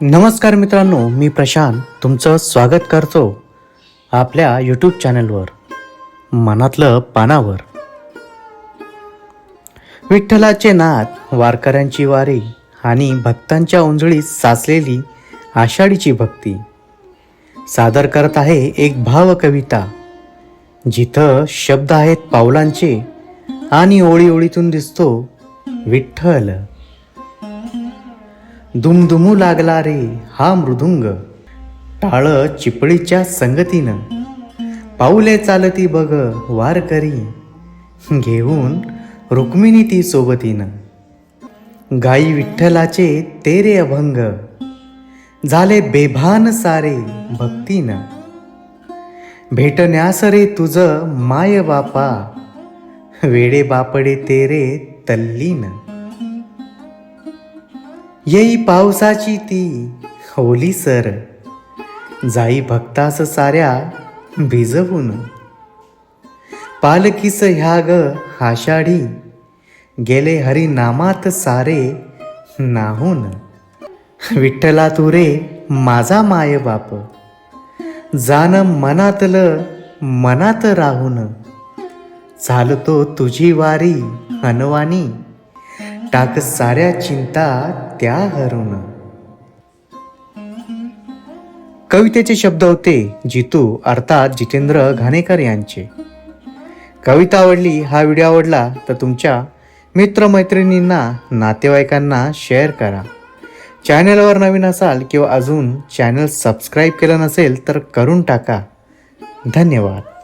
नमस्कार मित्रांनो मी प्रशांत तुमचं स्वागत करतो आपल्या यूट्यूब चॅनलवर मनातलं पानावर. विठ्ठलाचे नाथ वारकऱ्यांची वारी आणि भक्तांच्या उंजळीत साचलेली आषाढीची भक्ती. सादर करत आहे एक भाव कविता जिथं शब्द आहेत पावलांचे आणि ओळी ओळीतून दिसतो विठ्ठल. दुमदुमू लागला रे हा मृदुंग. टाळ चिपळीच्या संगतीनं. पाऊले चालती बघ वारकरी घेऊन रुक्मिणी ती सोबतीनं. गाई विठ्ठलाचे तेरे अभंग. झाले बेभान सारे भक्तीनं. भेटण्यास रे तुझ माय बापा. वेडे बापडे तेरे तल्लीन. येई पावसाची ती. होली सर. जाई भक्तास साऱ्या भिजवून. पालकीस ह्या ग आषाढी गेले हरिनामात सारे नाहून. विठ्ठला तू रे माझा माय बाप. जाण मनातलं मनात राहून. चालतो तुझी वारी हनवानी टाक साऱ्या चिंता त्या हरून कवितेचे शब्द होते जितू अर्थात जितेंद्र घाणेकर यांचे. कविता आवडली हा व्हिडिओ आवडला तर तुमच्या मित्रमैत्रिणींना नातेवाईकांना शेअर करा. चॅनलवर नवीन असाल किंवा अजून चॅनल सबस्क्राईब केलं नसेल तर करून टाका. धन्यवाद.